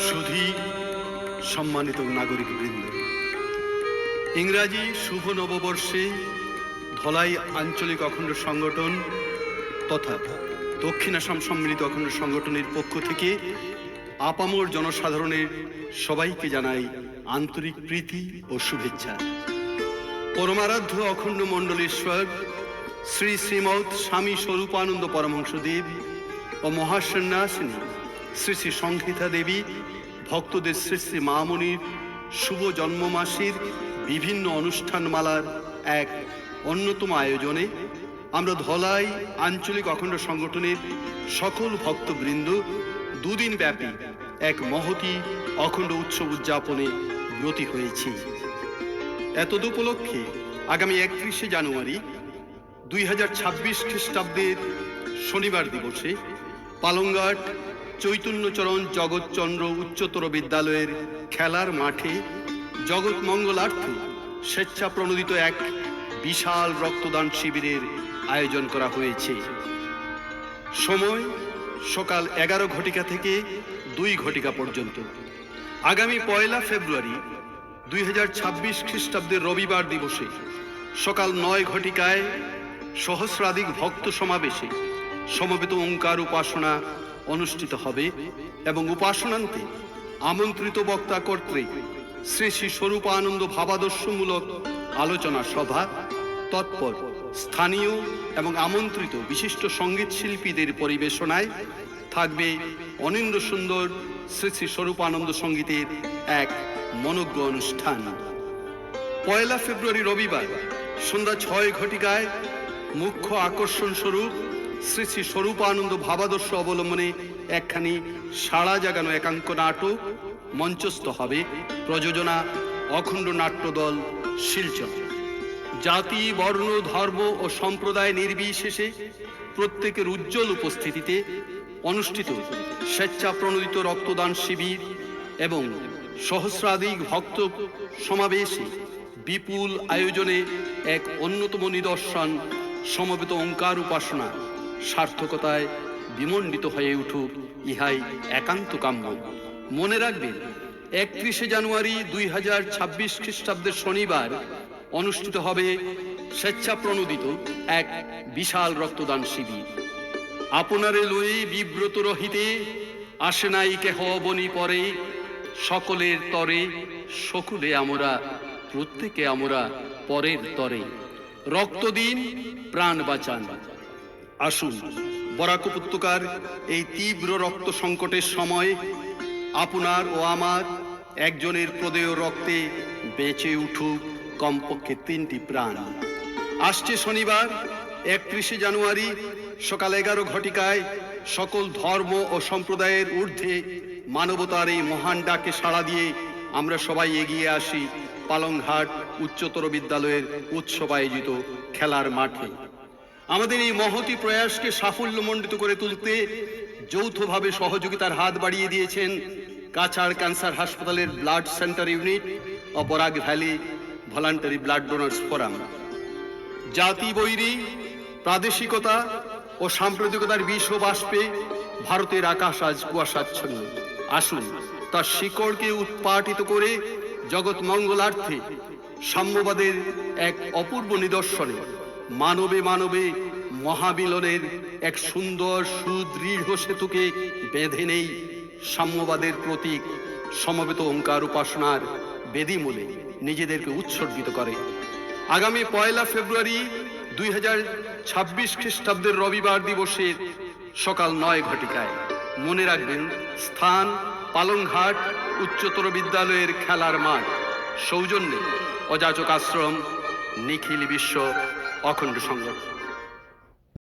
সুধী সম্মানিত নাগরিক বৃন্দ ইংরাজি শুভ নববর্ষে ধলাই আঞ্চলিক অখণ্ড সংগঠন তথা দক্ষিণ আসাম সম্মিলিত অখণ্ড সংগঠনের পক্ষ থেকে আপামর জনসাধারণের সবাইকে জানাই আন্তরিক প্রীতি ও শুভেচ্ছা। পরমারাধ্য অখণ্ড মণ্ডলেশ্বর শ্রী শ্রীমৎ স্বামী স্বরূপানন্দ পরমহংসদেব ও মহাসন্ন্যাসিনী শ্রী শ্রী সংহিতা দেবী, ভক্তদের শ্রী শ্রী মামনির শুভ জন্ম মাসের বিভিন্ন অনুষ্ঠানমালার এক অন্যতম আয়োজনে আমরা ধলাই আঞ্চলিক অখণ্ড সংগঠনের সকল ভক্তবৃন্দ দুদিন ব্যাপী এক মহতি অখণ্ড উৎসব উদযাপনে ব্রতী হয়েছি। এতদ উপলক্ষে আগামী একত্রিশে জানুয়ারি দুই হাজার ছাব্বিশ খ্রিস্টাব্দের শনিবার দিবসে পালংঘাট চৈতন্যচরণ জগৎচন্দ্র উচ্চতর বিদ্যালয়ের খেলার মাঠে জগৎ মঙ্গলার্থে স্বেচ্ছা প্রণোদিত এক বিশাল রক্তদান শিবিরের আয়োজন করা হয়েছে। সময় সকাল এগারো ঘটিকা থেকে দুই ঘটিকা পর্যন্ত। আগামী পয়লা ফেব্রুয়ারি দুই হাজার ছাব্বিশ খ্রিস্টাব্দের রবিবার দিবসে সকাল নয় ঘটিকায় সহস্রাধিক ভক্ত সমাবেশে সমবেত ওঙ্কার উপাসনা অনুষ্ঠিত হবে এবং উপাসনান্তে আমন্ত্রিত বক্তা কর্তৃক শ্রী শ্রী স্বরূপানন্দ ভাবাদর্শমূলক আলোচনা সভা, তৎপর স্থানীয় এবং আমন্ত্রিত বিশিষ্ট সংগীত শিল্পীদের পরিবেশনায় থাকবে অনিন্দ্র সুন্দর শ্রী শ্রী স্বরূপানন্দ সঙ্গীতের এক মনজ্ঞ অনুষ্ঠান। পয়লা ফেব্রুয়ারি রবিবার সন্ধ্যা ছয় ঘটিকায় মুখ্য আকর্ষণ স্বরূপ শ্রী শ্রী স্বরূপানন্দ ভাবাদর্শ অবলম্বনে একখানি সাড়া জাগানো একাঙ্ক নাটক মঞ্চস্থ হবে প্রযোজনা অখণ্ড নাট্যদল শিলচর। জাতি, বর্ণ, ধর্ম ও সম্প্রদায় নির্বিশেষে প্রত্যেকের উজ্জ্বল উপস্থিতিতে অনুষ্ঠিত স্বেচ্ছা প্রণোদিত রক্তদান শিবির এবং সহস্রাধিক ভক্ত সমাবেশে বিপুল আয়োজনে এক অন্যতম নিদর্শন সমবেত ওঙ্কার উপাসনা সার্থকতায় বিমণ্ডিত হয়ে উঠুক ইহাই একান্ত কাম্য। মনে রাখবেন, একত্রিশে জানুয়ারি দুই হাজার ছাব্বিশ খ্রিস্টাব্দের শনিবার অনুষ্ঠিত হবে স্বেচ্ছা প্রণোদিত এক বিশাল রক্তদান শিবির। আপনারে লয়ে বিব্রত রহিতে আসে নাই কেহ বনি পরে, সকলের তরে, সকলে আমরা, প্রত্যেকে আমরা পরের তরে। রক্ত দিন প্রাণ বাঁচান। আসুন। বরাক উপত্যকার এই তীব্র রক্ত সংকটের সময় আপনার ও আমার একজনের প্রদেয় রক্তে বেঁচে উঠুক কমপক্ষে তিনটি প্রাণ। আসছে শনিবার, একত্রিশে জানুয়ারি, সকাল এগারো ঘটিকায় সকল ধর্ম ও সম্প্রদায়ের ঊর্ধ্বে মানবতার এই মহান ডাকে সাড়া দিয়ে আমরা সবাই এগিয়ে আসি পালংঘাট উচ্চতর বিদ্যালয়ের উৎসব আয়োজিত খেলার মাঠে। আমাদের এই মহতি প্রয়াসকে সাফল্যমণ্ডিত করে তুলতে যৌথভাবে সহযোগিতার হাত বাড়িয়ে দিয়েছেন কাছাড় ক্যান্সার হাসপাতালের ব্লাড সেন্টার ইউনিট ও Barak valley voluntary blood donors forum. জাতি বৈরী, প্রাদেশিকতা ও সাম্প্রদায়িকতার বিষ ও বাষ্পে ভারতের আকাশ আজ কুয়াশাচ্ছন্ন। আসুন তার শিকড়কে উৎপাটিত করে জগৎ মঙ্গলার্থে সাম্যবাদের এক অপূর্ব নিদর্শনে মানবে মানবে মহাবিলনের এক সুন্দর সুদৃঢ় সেতুকে বেঁধে নেই সাম্যবাদের প্রতীক, সমবেত ওঙ্কার উপাসনার বেদিমূলে নিজেদেরকে উৎসর্গিত করে। আগামী পয়লা ফেব্রুয়ারি দুই হাজার ছাব্বিশ খ্রিস্টাব্দের রবিবার দিবসের সকাল নয় ঘটিকায় মনে রাখবেন, স্থান পালংঘাট উচ্চতর বিদ্যালয়ের খেলার মাঠ, সৌজন্যে অযাচক আশ্রম, নিখিল বিশ্ব অখণ্ড সংগঠন